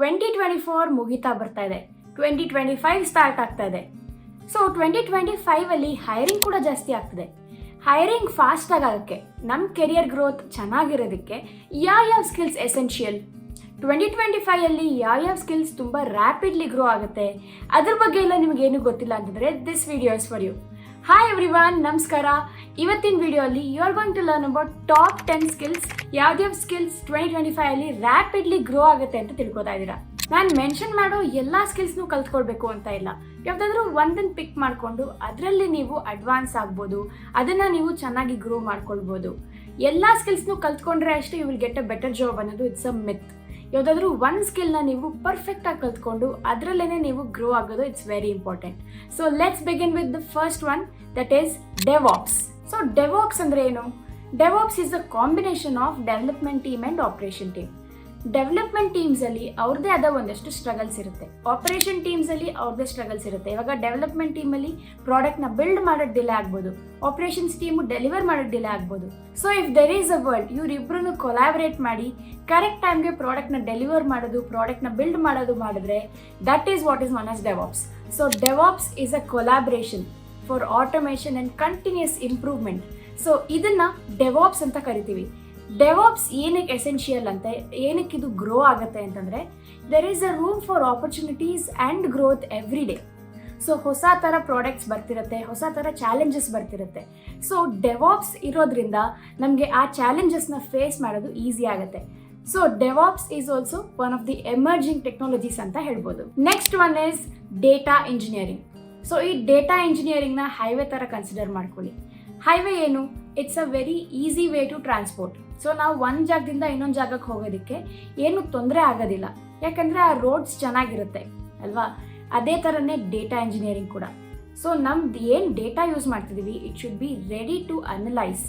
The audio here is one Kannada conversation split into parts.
ಟ್ವೆಂಟಿ ಟ್ವೆಂಟಿ ಫೋರ್ ಮುಗಿತಾ ಬರ್ತಾ ಇದೆ. ಟ್ವೆಂಟಿ ಟ್ವೆಂಟಿ ಫೈವ್ ಸ್ಟಾರ್ಟ್ ಆಗ್ತಾ ಇದೆ. ಸೊ ಟ್ವೆಂಟಿ ಟ್ವೆಂಟಿ ಫೈವಲ್ಲಿ ಹೈರಿಂಗ್ ಕೂಡ ಜಾಸ್ತಿ ಆಗ್ತದೆ. ಹೈರಿಂಗ್ ಫಾಸ್ಟ್ ಆಗೋಕ್ಕೆ ನಮ್ಮ ಕೆರಿಯರ್ ಗ್ರೋತ್ ಚೆನ್ನಾಗಿರೋದಕ್ಕೆ ಯಾವ್ಯಾವ ಸ್ಕಿಲ್ಸ್ ಎಸೆನ್ಷಿಯಲ್ ಟ್ವೆಂಟಿ ಟ್ವೆಂಟಿ ಫೈವಲ್ಲಿ ಯಾವ ಸ್ಕಿಲ್ಸ್ ತುಂಬ ರ್ಯಾಪಿಡ್ಲಿ ಗ್ರೋ ಆಗುತ್ತೆ? ಅದ್ರ ಬಗ್ಗೆ ಎಲ್ಲ ನಿಮ್ಗೆ ಏನು ಗೊತ್ತಿಲ್ಲ ಅಂತಂದರೆ this videos for you hi every ನಮಸ್ಕಾರ. ಇವತ್ತಿನ ವಿಡಿಯೋ ಅಲ್ಲಿ you are going to learn about top ten skills ಯಾವ್ದ್ಯಾವ skills twenty twenty five ಅಲ್ಲಿ ರ್ಯಾಪಿಡ್ಲಿ ಗ್ರೋ ಆಗುತ್ತೆ ಅಂತ ತಿಳ್ಕೊತಾ ಇದ್ದೀರಾ. ನಾನು ಮೆನ್ಷನ್ ಮಾಡೋ ಎಲ್ಲ ಸ್ಕಿಲ್ಸ್ನು ಕಲ್ತ್ಕೊಳ್ಬೇಕು ಅಂತ ಇಲ್ಲ. ಯಾವ್ದಾದ್ರು ಒಂದನ್ನು ಪಿಕ್ ಮಾಡಿಕೊಂಡು ಅದರಲ್ಲಿ ನೀವು ಅಡ್ವಾನ್ಸ್ ಆಗ್ಬೋದು, ಅದನ್ನು ನೀವು ಚೆನ್ನಾಗಿ ಗ್ರೋ ಮಾಡ್ಕೊಳ್ಬೋದು. ಎಲ್ಲ ಸ್ಕಿಲ್ಸ್ನು ಕಲ್ತ್ಕೊಂಡ್ರೆ ಅಷ್ಟೇ you will get a better job ಅನ್ನೋದು ಇಟ್ಸ್ ಅ ಮಿತ್ ಯಾವುದಾದ್ರೂ ಒಂದು ಸ್ಕಿಲ್ನ ನೀವು ಪರ್ಫೆಕ್ಟಾಗಿ ಕಲ್ತ್ಕೊಂಡು ಅದರಲ್ಲೇ ನೀವು ಗ್ರೋ ಆಗೋದು it's very important so let's begin with the first one that is DevOps so DevOps ಅಂದರೆ ಏನು? DevOps is a combination of development team and operation team development teams ಅಲ್ಲಿ ಅವ್ರದ್ದೇ ಆದ ಒಂದಷ್ಟು ಸ್ಟ್ರಗಲ್ಸ್ ಇರುತ್ತೆ. ಆಪರೇಷನ್ ಟೀಮ್ಸ್ ಅಲ್ಲಿ ಅವ್ರದೇ ಸ್ಟ್ರಗಲ್ಸ್ ಇರುತ್ತೆ. ಇವಾಗ ಡೆವಲಪ್ಮೆಂಟ್ ಟೀಮ್ ಅಲ್ಲಿ ಪ್ರಾಡಕ್ಟ್ನ ಬಿಲ್ಡ್ ಮಾಡೋದು ಡಿಲೇ ಆಗ್ಬೋದು. ಆಪರೇಷನ್ಸ್ ಟೀಮ್ ಡೆಲಿವರ್ ಮಾಡೋದು ಡಿಲೇ ಆಗ್ಬೋದು. So if there is a world ಇವರಿಬ್ಬರನ್ನು collaborate ಮಾಡಿ ಕರೆಕ್ಟ್ ಟೈಮ್ಗೆ ನ ಡೆಲಿವರ್ ಮಾಡೋದು ಪ್ರಾಡಕ್ಟ್ನ ಬಿಲ್ಡ್ ಮಾಡೋದು ಮಾಡಿದ್ರೆ that is what is one as DevOps so DevOps is a collaboration for automation and continuous improvement so ಇದನ್ನ ಡೆವಾಪ್ಸ್ ಅಂತ ಕರಿತೀವಿ. ಡೆವಾಪ್ಸ್ ಏನಕ್ಕೆ ಎಸೆನ್ಷಿಯಲ್ ಅಂತೆ, ಏನಕ್ಕೆ ಇದು ಗ್ರೋ ಆಗುತ್ತೆ ಅಂತಂದರೆ there is a room for opportunities and growth every day so ಹೊಸ ಥರ ಪ್ರಾಡಕ್ಟ್ಸ್ ಬರ್ತಿರತ್ತೆ, ಹೊಸ ಥರ ಚಾಲೆಂಜಸ್ ಬರ್ತಿರತ್ತೆ. ಸೊ ಡೆವಾಪ್ಸ್ ಇರೋದ್ರಿಂದ ನಮಗೆ ಆ ಚಾಲೆಂಜಸ್ನ ಫೇಸ್ ಮಾಡೋದು ಈಸಿ ಆಗುತ್ತೆ. So DevOps is also one of the emerging technologies ಅಂತ ಹೇಳ್ಬೋದು. Next one is data engineering so ಈ ಡೇಟಾ ಇಂಜಿನಿಯರಿಂಗ್ನ ಹೈವೇ ಥರ ಕನ್ಸಿಡರ್ ಮಾಡ್ಕೊಳ್ಳಿ. ಹೈವೇ ಏನು? It's a very easy way to transport so ನಾವು ಒಂದು ಜಾಗದಿಂದ ಇನ್ನೊಂದು ಜಾಗಕ್ಕೆ ಹೋಗೋದಕ್ಕೆ ಏನು ತೊಂದರೆ ಆಗೋದಿಲ್ಲ. ಯಾಕಂದರೆ ಆ ರೋಡ್ಸ್ ಚೆನ್ನಾಗಿರುತ್ತೆ, ಅಲ್ವಾ? ಅದೇ ಥರನೇ ಡೇಟಾ ಇಂಜಿನಿಯರಿಂಗ್ ಕೂಡ. ಸೊ ನಮ್ದು ಏನು ಡೇಟಾ ಯೂಸ್ ಮಾಡ್ತಿದ್ದೀವಿ it should be ready to analyse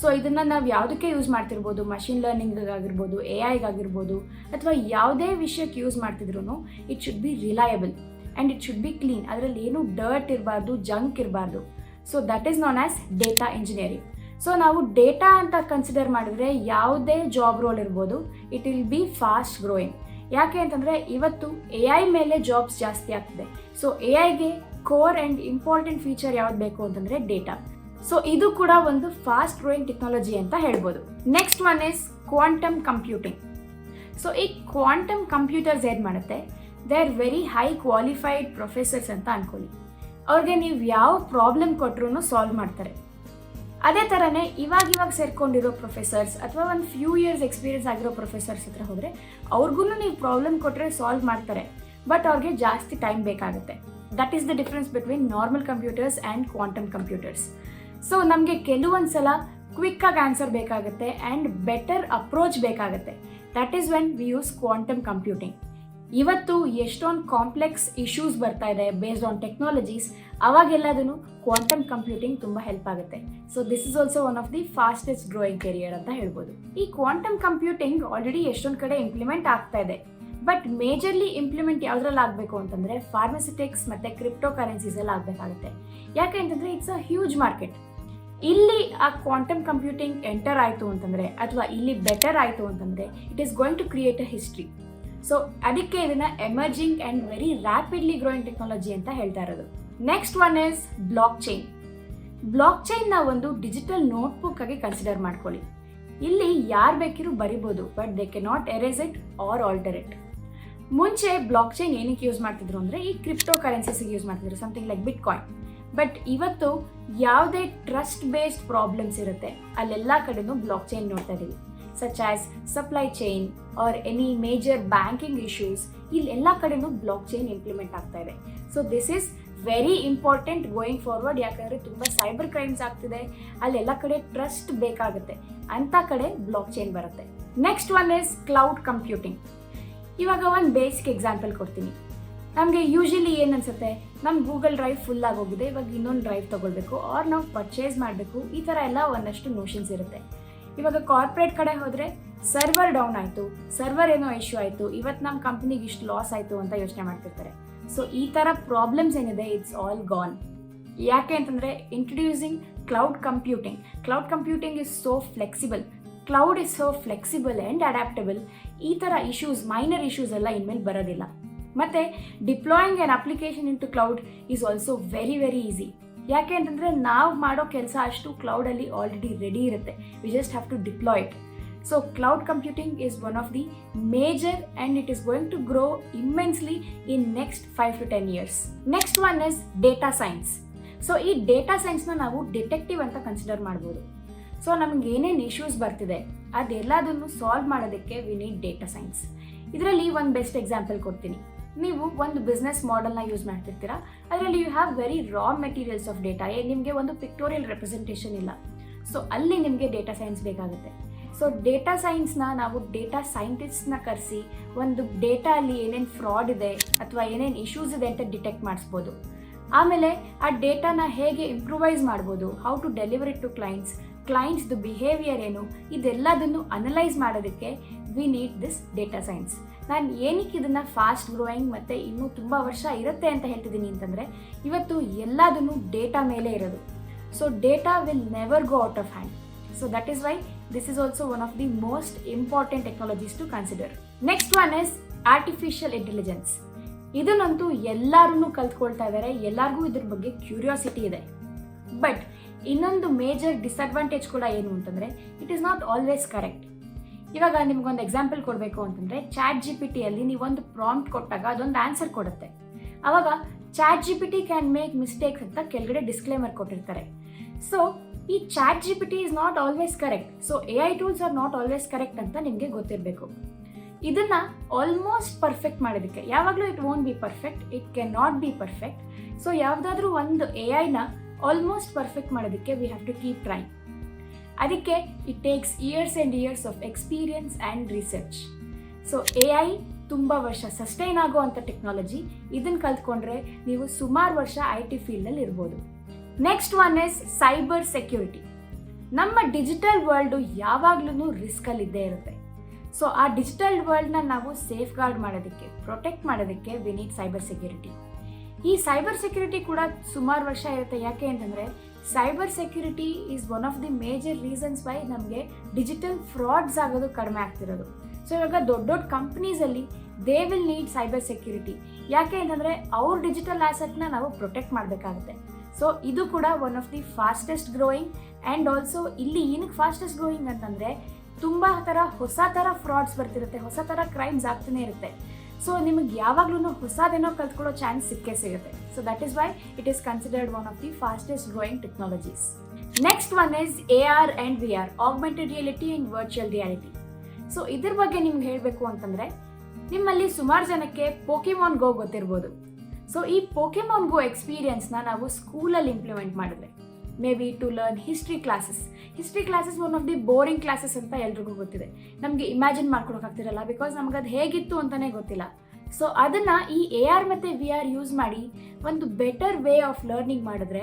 so ಇದನ್ನು ನಾವು ಯಾವುದಕ್ಕೆ ಯೂಸ್ ಮಾಡ್ತಿರ್ಬೋದು? ಮಷಿನ್ ಲರ್ನಿಂಗಿಗಾಗಿರ್ಬೋದು ಎ ಐಗಾಗಿರ್ಬೋದು ಅಥವಾ ಯಾವುದೇ ವಿಷಯಕ್ಕೆ ಯೂಸ್ ಮಾಡ್ತಿದ್ರು it should be reliable and it should be clean ಅದರಲ್ಲಿ ಏನೂ ಡರ್ಟ್ ಇರಬಾರ್ದು ಜಂಕ್ ಇರಬಾರ್ದು. So that is known as data engineering so ನಾವು ಡೇಟಾ ಅಂತ ಕನ್ಸಿಡರ್ ಮಾಡಿದ್ರೆ ಯಾವುದೇ ಜಾಬ್ ರೋಲ್ ಇರ್ಬೋದು it will be fast growing ಯಾಕೆ ಅಂತಂದರೆ ಇವತ್ತು ಎ ಐ ಮೇಲೆ ಜಾಬ್ಸ್ ಜಾಸ್ತಿ ಆಗ್ತಿದೆ. ಸೊ ಎ ಐಗೆ ಕೋರ್ ಆ್ಯಂಡ್ ಇಂಪಾರ್ಟೆಂಟ್ ಫೀಚರ್ ಯಾವ್ದು ಬೇಕು ಅಂತಂದರೆ ಡೇಟಾ ಸೊ ಇದು ಕೂಡ ಒಂದು ಫಾಸ್ಟ್ ಗ್ರೋಯಿಂಗ್ ಟೆಕ್ನಾಲಜಿ ಅಂತ ಹೇಳ್ಬೋದು. Next one is quantum computing so ಈ ಕ್ವಾಂಟಮ್ ಕಂಪ್ಯೂಟರ್ಸ್ ಏನು ಮಾಡುತ್ತೆ? They are very high qualified professors ಅಂತ ಅನ್ಕೊಳ್ಳಿ. ಅವ್ರಿಗೆ ನೀವು ಯಾವ ಪ್ರಾಬ್ಲಮ್ ಕೊಟ್ಟರು ಸಾಲ್ವ್ ಮಾಡ್ತಾರೆ. ಅದೇ ಥರನೇ ಇವಾಗ ಇವಾಗ ಸೇರ್ಕೊಂಡಿರೋ ಪ್ರೊಫೆಸರ್ಸ್ ಅಥವಾ ಒಂದು ಫ್ಯೂ ಇಯರ್ಸ್ ಎಕ್ಸ್ಪೀರಿಯನ್ಸ್ ಆಗಿರೋ ಪ್ರೊಫೆಸರ್ಸ್ ಹತ್ರ ಹೋದರೆ ಅವ್ರಿಗೂ ನೀವು ಪ್ರಾಬ್ಲಮ್ ಕೊಟ್ಟರೆ ಸಾಲ್ವ್ ಮಾಡ್ತಾರೆ. ಬಟ್ ಅವ್ರಿಗೆ ಜಾಸ್ತಿ ಟೈಮ್ ಬೇಕಾಗುತ್ತೆ. That is the difference between normal computers and quantum computers so ನಮಗೆ ಕೆಲವೊಂದು ಸಲ ಕ್ವಿಕ್ಕಾಗಿ ಆನ್ಸರ್ ಬೇಕಾಗುತ್ತೆ ಆ್ಯಂಡ್ ಬೆಟರ್ ಅಪ್ರೋಚ್ ಬೇಕಾಗುತ್ತೆ. That is when we use quantum computing ಇವತ್ತು ಎಷ್ಟೊಂದು ಕಾಂಪ್ಲೆಕ್ಸ್ ಇಶ್ಯೂಸ್ ಬರ್ತಾ ಇದೆ ಬೇಸ್ಡ್ ಆನ್ ಟೆಕ್ನಾಲಜೀಸ್ ಅವಾಗೆಲ್ಲದೂ ಕ್ವಾಂಟಮ್ ಕಂಪ್ಯೂಟಿಂಗ್ ತುಂಬ ಹೆಲ್ಪ್ ಆಗುತ್ತೆ. So this is also one of the fastest growing career ಅಂತ ಹೇಳ್ಬೋದು. ಈ ಕ್ವಾಂಟಮ್ ಕಂಪ್ಯೂಟಿಂಗ್ ಆಲ್ರೆಡಿ ಎಷ್ಟೊಂದು ಕಡೆ ಇಂಪ್ಲಿಮೆಂಟ್ ಆಗ್ತಾ ಇದೆ. ಬಟ್ ಮೇಜರ್ಲಿ ಇಂಪ್ಲಿಮೆಂಟ್ ಯಾವ್ದ್ರಲ್ಲಿ ಆಗಬೇಕು ಅಂತಂದರೆ ಫಾರ್ಮಸಿಟಿಕ್ಸ್ ಮತ್ತು ಕ್ರಿಪ್ಟೋ ಕರೆನ್ಸೀಸಲ್ಲಿ ಆಗಬೇಕಾಗುತ್ತೆ. ಯಾಕೆ ಅಂತಂದರೆ ಇಟ್ಸ್ ಅ ಹ್ಯೂಜ್ ಮಾರ್ಕೆಟ್ ಇಲ್ಲಿ ಆ ಕ್ವಾಂಟಮ್ ಕಂಪ್ಯೂಟಿಂಗ್ ಎಂಟರ್ ಆಯಿತು ಅಂತಂದರೆ, ಅಥವಾ ಇಲ್ಲಿ ಬೆಟರ್ ಆಯಿತು ಅಂತಂದರೆ it is going to create a history so ಅದಕ್ಕೆ ಇದನ್ನ emerging and very rapidly growing technology ಅಂತ ಹೇಳ್ತಾ ಇರೋದು. Next one is blockchain ಬ್ಲಾಕ್ ಚೈನ್ನ ಒಂದು ಡಿಜಿಟಲ್ ನೋಟ್ಬುಕ್ ಆಗಿ ಕನ್ಸಿಡರ್ ಮಾಡ್ಕೊಳ್ಳಿ. ಇಲ್ಲಿ ಯಾರು ಬೇಕಿರೂ ಬರಿಬೋದು but they can not erase it or alter it ಮುಂಚೆ ಬ್ಲಾಕ್ ಚೈನ್ ಏನಕ್ಕೆ ಯೂಸ್ ಮಾಡ್ತಿದ್ರು ಅಂದರೆ, ಈ ಕ್ರಿಪ್ಟೋ ಕರೆನ್ಸೀಸಿಗೆ ಯೂಸ್ ಮಾಡ್ತಿದ್ರು something like bit coin but ಇವತ್ತು ಯಾವುದೇ ಟ್ರಸ್ಟ್ ಬೇಸ್ಡ್ ಪ್ರಾಬ್ಲಮ್ಸ್ ಇರುತ್ತೆ, ಅಲ್ಲೆಲ್ಲ ಕಡೆನೂ ಬ್ಲಾಕ್ ಚೈನ್ ನೋಡ್ತಾ ಇದ್ದೀವಿ such as supply chain or any major banking issues ಇಲ್ಲೆಲ್ಲ ಕಡೆನೂ ಬ್ಲಾಕ್ ಚೈನ್ ಇಂಪ್ಲಿಮೆಂಟ್ ಆಗ್ತಾ ಇದೆ. So this is very important going forward ಯಾಕಂದ್ರೆ ತುಂಬ ಸೈಬರ್ ಕ್ರೈಮ್ಸ್ ಆಗ್ತಿದೆ. ಅಲ್ಲೆಲ್ಲ ಕಡೆ ಟ್ರಸ್ಟ್ ಬೇಕಾಗುತ್ತೆ. ಅಂಥ ಕಡೆ ಬ್ಲಾಕ್ ಚೈನ್ ಬರುತ್ತೆ. Next one is cloud computing ಇವಾಗ ಒಂದು ಬೇಸಿಕ್ ಎಕ್ಸಾಂಪಲ್ ಕೊಡ್ತೀನಿ. ನಮಗೆ ಯೂಶಲಿ ಏನು ಅನ್ಸುತ್ತೆ ನಮ್ಮ ಗೂಗಲ್ ಡ್ರೈವ್ ಫುಲ್ ಆಗೋಗಿದೆ ಇವಾಗ ಇನ್ನೊಂದು ಡ್ರೈವ್ ತೊಗೊಳ್ಬೇಕು. ಆರ್ ನಾವು ಪರ್ಚೇಸ್ ಮಾಡಬೇಕು. ಈ ಥರ ಎಲ್ಲ ಒಂದಷ್ಟು ನೋಷನ್ಸ್ ಇರುತ್ತೆ. ಇವಾಗ ಕಾರ್ಪೊರೇಟ್ ಕಡೆ ಹೋದರೆ ಸರ್ವರ್ ಡೌನ್ ಆಯಿತು ಸರ್ವರ್ ಏನೋ ಇಶ್ಯೂ ಆಯಿತು ಇವತ್ತು ನಮ್ಮ ಕಂಪ್ನಿಗೆ ಇಷ್ಟು ಲಾಸ್ ಆಯಿತು ಅಂತ ಯೋಚನೆ ಮಾಡ್ತಿರ್ತಾರೆ. ಸೊ ಈ ಥರ ಪ್ರಾಬ್ಲಮ್ಸ್ ಏನಿದೆ ಇಟ್ಸ್ ಆಲ್ ಗಾನ್ ಯಾಕೆ ಅಂತಂದರೆ introducing cloud computing cloud computing is so flexible cloud is so flexible and adaptable ಈ ಥರ ಇಶ್ಯೂಸ್ ಮೈನರ್ ಇಶ್ಯೂಸ್ ಎಲ್ಲ ಇನ್ಮೇಲೆ ಬರೋದಿಲ್ಲ. ಮತ್ತು deploying an application into cloud is also very very easy ಯಾಕೆ ಅಂತಂದರೆ ನಾವು ಮಾಡೋ ಕೆಲಸ ಅಷ್ಟು ಕ್ಲೌಡಲ್ಲಿ ಆಲ್ರೆಡಿ ರೆಡಿ ಇರುತ್ತೆ. We just have to deploy it so cloud computing is one of the major and it is going to grow immensely in next five to ten years next one is data science so ಈ ಡೇಟಾ ಸೈನ್ಸ್ನ ನಾವು ಡಿಟೆಕ್ಟಿವ್ ಅಂತ ಕನ್ಸಿಡರ್ ಮಾಡ್ಬೋದು. ಸೊ ನಮ್ಗೆ ಏನೇನು ಇಶ್ಯೂಸ್ ಬರ್ತಿದೆ, ಅದೆಲ್ಲದನ್ನು ಸಾಲ್ವ್ ಮಾಡೋದಕ್ಕೆ ವಿ ನೀಡ್ ಡೇಟಾ ಸೈನ್ಸ್ ಇದರಲ್ಲಿ ಒಂದು ಬೆಸ್ಟ್ ಎಕ್ಸಾಂಪಲ್ ಕೊಡ್ತೀನಿ. ನೀವು ಒಂದು ಬಿಸ್ನೆಸ್ ಮಾಡೆಲ್ನ ಯೂಸ್ ಮಾಡ್ತಿರ್ತೀರಾ? ಅದರಲ್ಲಿ you have very raw materials of data ನಿಮಗೆ ಒಂದು ಪಿಕ್ಟೋರಿಯಲ್ ರೆಪ್ರೆಸೆಂಟೇಷನ್ ಇಲ್ಲ. ಸೊ ಅಲ್ಲಿ ನಿಮಗೆ ಡೇಟಾ ಸೈನ್ಸ್ ಬೇಕಾಗುತ್ತೆ. ಸೊ ಡೇಟಾ ಸೈನ್ಸ್ನ ನಾವು ಡೇಟಾ ಸೈಂಟಿಸ್ಟ್ನ ಕರೆಸಿ ಒಂದು ಡೇಟಾ ಅಲ್ಲಿ ಏನೇನು ಫ್ರಾಡ್ ಇದೆ ಅಥವಾ ಏನೇನು ಇಶ್ಯೂಸ್ ಇದೆ ಅಂತ ಡಿಟೆಕ್ಟ್ ಮಾಡಿಸ್ಬೋದು. ಆಮೇಲೆ ಆ ಡೇಟಾನ ಹೇಗೆ ಇಂಪ್ರೂವೈಸ್ ಮಾಡ್ಬೋದು how to deliver it to clients ಕ್ಲೈಂಟ್ಸ್ದು behaviour ಏನು, ಇದೆಲ್ಲದನ್ನು ಅನಲೈಸ್ ಮಾಡೋದಕ್ಕೆ we need this data science ನಾನು ಏನಕ್ಕೆ ಇದನ್ನು ಫಾಸ್ಟ್ ಗ್ರೋಯಿಂಗ್ ಮತ್ತು ಇನ್ನೂ ತುಂಬ ವರ್ಷ ಇರುತ್ತೆ ಅಂತ ಹೇಳ್ತಿದ್ದೀನಿ ಅಂತಂದರೆ, ಇವತ್ತು ಎಲ್ಲದನ್ನು ಡೇಟಾ ಮೇಲೆ ಇರೋದು. So data will never go out of hand so that is why this is also one of the most important technologies to consider next one is artificial intelligence ಇದನ್ನಂತೂ ಎಲ್ಲರೂ ಕಲ್ತ್ಕೊಳ್ತಾ ಇದ್ದಾರೆ ಎಲ್ಲರಿಗೂ ಇದ್ರ ಬಗ್ಗೆ ಕ್ಯೂರಿಯಾಸಿಟಿ ಇದೆ. ಬಟ್ ಇನ್ನೊಂದು ಮೇಜರ್ ಡಿಸ್ಅಡ್ವಾಂಟೇಜ್ ಕೂಡ ಏನು ಅಂತಂದರೆ it is not always correct ಇವಾಗ ನಿಮ್ಗೊಂದು ಎಕ್ಸಾಂಪಲ್ ಕೊಡಬೇಕು ಅಂತಂದರೆ ಚಾಟ್ ಜಿ ಪಿ ಟಿಯಲ್ಲಿ ನೀವೊಂದು ಪ್ರಾಂಪ್ಟ್ ಕೊಟ್ಟಾಗ ಅದೊಂದು ಆನ್ಸರ್ ಕೊಡುತ್ತೆ. ಅವಾಗ chat G P T can make mistakes ಅಂತ ಕೆಳಗಡೆ ಡಿಸ್ಕ್ಲೇಮರ್ ಕೊಟ್ಟಿರ್ತಾರೆ. ಸೊ ಈ chat G P T is not always correct so A I tools are not always correct ಅಂತ ನಿಮಗೆ ಗೊತ್ತಿರಬೇಕು. ಇದನ್ನ ಆಲ್ಮೋಸ್ಟ್ ಪರ್ಫೆಕ್ಟ್ ಮಾಡೋದಕ್ಕೆ ಯಾವಾಗಲೂ it won't be perfect it can not be perfect so ಯಾವುದಾದ್ರೂ ಒಂದು ಎ ಐನ ಆಲ್ಮೋಸ್ಟ್ ಪರ್ಫೆಕ್ಟ್ ಮಾಡೋದಕ್ಕೆ we have to keep try ಅದಕ್ಕೆ it takes years and years of experience and research so A I ತುಂಬ ವರ್ಷ ಸಸ್ಟೈನ್ ಆಗುವಂಥ ಟೆಕ್ನಾಲಜಿ ಇದನ್ನು ಕಲ್ತ್ಕೊಂಡ್ರೆ ನೀವು ಸುಮಾರು ವರ್ಷ ಐ ಟಿ ಫೀಲ್ಡಲ್ಲಿ ಇರ್ಬೋದು. Next one is cyber security ನಮ್ಮ ಡಿಜಿಟಲ್ ವರ್ಲ್ಡು ಯಾವಾಗ್ಲೂ ರಿಸ್ಕಲ್ಲಿ ಇದ್ದೇ ಇರುತ್ತೆ. ಸೊ ಆ ಡಿಜಿಟಲ್ ವರ್ಲ್ಡ್ನ ನಾವು ಸೇಫ್ ಗಾರ್ಡ್ ಮಾಡೋದಕ್ಕೆ ಪ್ರೊಟೆಕ್ಟ್ ಮಾಡೋದಕ್ಕೆ ವಿ ನೀಡ್ ಸೈಬರ್ ಸೆಕ್ಯೂರಿಟಿ ಈ ಸೈಬರ್ ಸೆಕ್ಯೂರಿಟಿ ಕೂಡ ಸುಮಾರು ವರ್ಷ ಇರುತ್ತೆ. ಯಾಕೆ ಅಂತಂದರೆ cyber security is one of the major reasons why ನಮಗೆ ಡಿಜಿಟಲ್ ಫ್ರಾಡ್ಸ್ ಆಗೋದು ಕಡಿಮೆ ಆಗ್ತಿರೋದು. ಸೊ ಇವಾಗ ದೊಡ್ಡ ದೊಡ್ಡ ಕಂಪ್ನೀಸಲ್ಲಿ they will need cyber security ಯಾಕೆ ಅಂತಂದರೆ ಅವ್ರ ಡಿಜಿಟಲ್ ಆಸೆಟ್ನ ನಾವು ಪ್ರೊಟೆಕ್ಟ್ ಮಾಡಬೇಕಾಗುತ್ತೆ. ಸೊ ಇದು ಕೂಡ one of the fastest growing and also ಇಲ್ಲಿ ಏನಕ್ಕೆ ಫಾಸ್ಟೆಸ್ಟ್ ಗ್ರೋಯಿಂಗ್ ಅಂತಂದರೆ ತುಂಬ ಥರ ಹೊಸ ಥರ ಫ್ರಾಡ್ಸ್ ಬರ್ತಿರುತ್ತೆ, ಹೊಸ ಥರ ಕ್ರೈಮ್ಸ್ ಆಗ್ತಾನೆ ಇರುತ್ತೆ. ಸೊ ನಿಮಗೆ ಯಾವಾಗ್ಲೂ ಹೊಸದೇನೋ ಕಲ್ತ್ಕೊಳ್ಳೋ ಚಾನ್ಸ್ ಸಿಕ್ಕೇ ಸಿಗುತ್ತೆ. So that is why it is considered one of the fastest growing technologies next one is A R and V R augmented reality and virtual reality so ಇದ್ರ ಬಗ್ಗೆ ನಿಮ್ಗೆ ಹೇಳಬೇಕು ಅಂತಂದರೆ, ನಿಮ್ಮಲ್ಲಿ ಸುಮಾರು ಜನಕ್ಕೆ ಪೋಕೆಮಾನ್ ಗೋ ಗೊತ್ತಿರ್ಬೋದು. ಸೊ ಈ ಪೋಕೆಮಾನ್ ಗೋ ಎಕ್ಸ್ಪೀರಿಯನ್ಸ್ನ ನಾವು ಸ್ಕೂಲಲ್ಲಿ ಇಂಪ್ಲಿಮೆಂಟ್ ಮಾಡಿದ್ರೆ maybe to learn history classes history classes one of the boring classes ಅಂತ ಎಲ್ರಿಗೂ ಗೊತ್ತಿದೆ. ನಮಗೆ ಇಮ್ಯಾಜಿನ್ ಮಾಡ್ಕೊಳಕ್ಕಾಗ್ತಿರಲ್ಲ ಬಿಕಾಸ್ ನಮ್ಗೆ ಅದು ಹೇಗಿತ್ತು ಅಂತಲೇ ಗೊತ್ತಿಲ್ಲ. ಸೊ ಅದನ್ನು ಈ ಎ ಆರ್ ಮತ್ತು ವಿ ಆರ್ ಯೂಸ್ ಮಾಡಿ ಒಂದು ಬೆಟರ್ ವೇ ಆಫ್ ಲರ್ನಿಂಗ್ ಮಾಡಿದ್ರೆ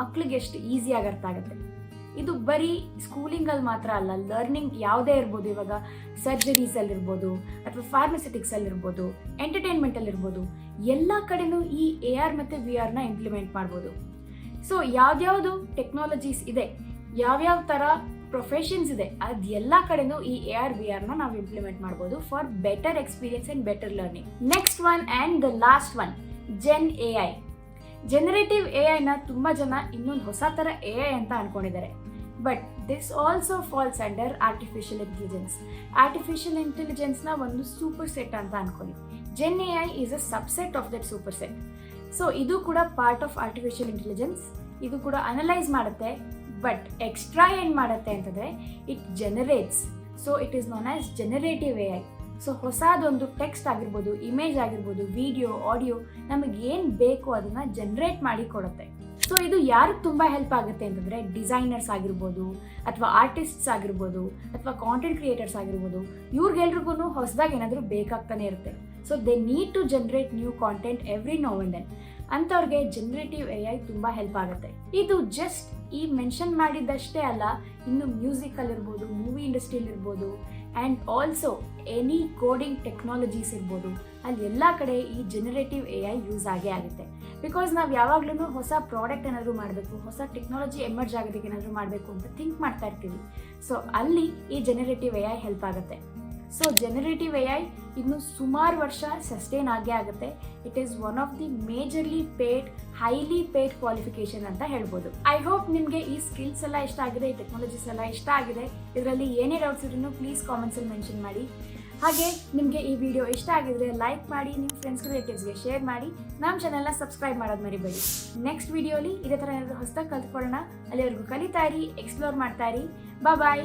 ಮಕ್ಳಿಗೆ ಎಷ್ಟು ಈಸಿಯಾಗಿ ಅರ್ಥ ಆಗುತ್ತೆ. ಇದು ಬರೀ ಸ್ಕೂಲಿಂಗಲ್ಲಿ ಮಾತ್ರ ಅಲ್ಲ ಲರ್ನಿಂಗ್ ಯಾವುದೇ ಇರ್ಬೋದು ಇವಾಗ ಸರ್ಜರೀಸಲ್ಲಿರ್ಬೋದು ಅಥವಾ ಫಾರ್ಮಸಿಟಿಕ್ಸಲ್ಲಿರ್ಬೋದು ಎಂಟರ್ಟೈನ್ಮೆಂಟಲ್ಲಿರ್ಬೋದು ಎಲ್ಲ ಕಡೆಯೂ ಈ ಎ ಆರ್ ಮತ್ತು ವಿ ಆರ್ನ ಇಂಪ್ಲಿಮೆಂಟ್ ಮಾಡ್ಬೋದು. ಸೊ ಯಾವ್ದ್ಯಾವುದು ಟೆಕ್ನಾಲಜೀಸ್ ಇದೆ, ಯಾವ್ಯಾವ ಥರ ಪ್ರೊಫೆಷನ್ಸ್ ಇದೆ ಅದೆಲ್ಲ ಕಡೆನೂ ಈ ಎ ಆರ್ ವಿ ಆರ್ನ ನಾವು ಇಂಪ್ಲಿಮೆಂಟ್ ಮಾಡ್ಬೋದು for better experience and better learning next one and the last one gen A I generative A ಐನ ತುಂಬ ಜನ ಇನ್ನೊಂದು ಹೊಸ ಥರ ಎ ಐ ಅಂತ ಅನ್ಕೊಂಡಿದ್ದಾರೆ. But this also falls under artificial intelligence artificial ಇಂಟೆಲಿಜೆನ್ಸ್ನ ಒಂದು ಸೂಪರ್ ಸೆಟ್ ಅಂತ ಅನ್ಕೊಳ್ಳಿ. Gen A I is a subset of that superset so ಇದು ಕೂಡ ಪಾರ್ಟ್ ಆಫ್ ಆರ್ಟಿಫಿಷಿಯಲ್ ಇಂಟೆಲಿಜೆನ್ಸ್ ಇದು ಕೂಡ ಅನಲೈಸ್ ಮಾಡುತ್ತೆ ಬಟ್ ಎಕ್ಸ್ಟ್ರಾ ಏನು ಮಾಡುತ್ತೆ ಅಂತಂದರೆ it generates so it is known as generative A I so ಹೊಸದೊಂದು ಟೆಕ್ಸ್ಟ್ ಆಗಿರ್ಬೋದು ಇಮೇಜ್ ಆಗಿರ್ಬೋದು ವಿಡಿಯೋ ಆಡಿಯೋ ನಮಗೆ ಏನು ಬೇಕು ಅದನ್ನು ಜನರೇಟ್ ಮಾಡಿ ಕೊಡುತ್ತೆ. ಸೊ ಇದು ಯಾರಿಗೆ ತುಂಬ ಹೆಲ್ಪ್ ಆಗುತ್ತೆ ಅಂತಂದರೆ ಡಿಸೈನರ್ಸ್ ಆಗಿರ್ಬೋದು, ಅಥವಾ ಆರ್ಟಿಸ್ಟ್ಸ್ ಆಗಿರ್ಬೋದು, ಅಥವಾ ಕಾಂಟೆಂಟ್ ಕ್ರಿಯೇಟರ್ಸ್ ಆಗಿರ್ಬೋದು ಇವ್ರಿಗೆಲ್ರಿಗೂ ಹೊಸದಾಗಿ ಏನಾದರೂ ಬೇಕಾಗ್ತಾನೆ ಇರುತ್ತೆ. So they need to generate new content every now and then ಅಂಥವ್ರಿಗೆ ಜನರೇಟಿವ್ ಎ ಐ ತುಂಬ ಹೆಲ್ಪ್ ಆಗುತ್ತೆ. ಇದು ಜಸ್ಟ್ ಈ ಮೆನ್ಷನ್ ಮಾಡಿದ್ದಷ್ಟೇ ಅಲ್ಲ, ಇನ್ನು ಮ್ಯೂಸಿಕಲ್ ಇರ್ಬೋದು ಮೂವಿ ಇಂಡಸ್ಟ್ರಿಯಲ್ಲಿ ಇರ್ಬೋದು and also any coding technologies ಇರ್ಬೋದು, ಅಲ್ಲಿ ಎಲ್ಲ ಕಡೆ ಈ ಜನರೇಟಿವ್ ಎ ಐ ಯೂಸ್ ಆಗೇ ಆಗುತ್ತೆ. ಬಿಕಾಸ್ ನಾವು ಯಾವಾಗ್ಲೂ ಹೊಸ ಪ್ರಾಡಕ್ಟ್ ಏನಾದರೂ ಮಾಡಬೇಕು, ಹೊಸ ಟೆಕ್ನಾಲಜಿ ಎಮರ್ಜ್ ಆಗೋದಕ್ಕೆ ಏನಾದರೂ ಮಾಡಬೇಕು ಅಂತ ಥಿಂಕ್ ಮಾಡ್ತಾ ಇರ್ತೀವಿ. ಸೊ ಅಲ್ಲಿ ಈ ಜನರೇಟಿವ್ ಎ ಐ ಹೆಲ್ಪ್ ಆಗುತ್ತೆ. ಸೊ ಜನರೇಟಿವ್ ಎ ಐ ಇನ್ನು ಸುಮಾರು ವರ್ಷ ಸಸ್ಟೈನ್ ಆಗೇ ಆಗುತ್ತೆ. It is one of the majorly paid highly paid qualification ಅಂತ ಹೇಳ್ಬೋದು. ಐ ಹೋಪ್ ನಿಮಗೆ ಈ ಸ್ಕಿಲ್ಸ್ ಎಲ್ಲ ಇಷ್ಟ ಆಗಿದೆ, ಈ ಟೆಕ್ನಾಲಜೀಸ್ ಎಲ್ಲ ಇಷ್ಟ ಆಗಿದೆ. ಇದರಲ್ಲಿ ಏನೇ ಡೌಟ್ಸ್ ಇದ್ರೂ ಪ್ಲೀಸ್ ಕಾಮೆಂಟ್ಸಲ್ಲಿ ಮೆನ್ಷನ್ ಮಾಡಿ. ಹಾಗೆ ನಿಮಗೆ ಈ ವಿಡಿಯೋ ಇಷ್ಟ ಆಗಿದ್ರೆ ಲೈಕ್ ಮಾಡಿ ನಿಮ್ಮ ಫ್ರೆಂಡ್ಸ್ ರಿಲೇಟಿವ್ಸ್ಗೆ ಶೇರ್ ಮಾಡಿ. ನಮ್ಮ ಚಾನೆಲ್ನ ಸಬ್ಸ್ಕ್ರೈಬ್ ಮಾಡೋದು ಮರಿಬೇಡಿ. ನೆಕ್ಸ್ಟ್ ವಿಡಿಯೋಲಿ ಇದೇ ಥರ ಏನಾದರೂ ಹೊಸದಾಗಿ ಕಲ್ತ್ಕೊಳ್ಳೋಣ, ಅಲ್ಲಿವರೆಗೂ ಕಲಿತಾ ಇರಿ ಎಕ್ಸ್ಪ್ಲೋರ್ ಮಾಡ್ತಾ ಇರಿ. ಬಾಯ್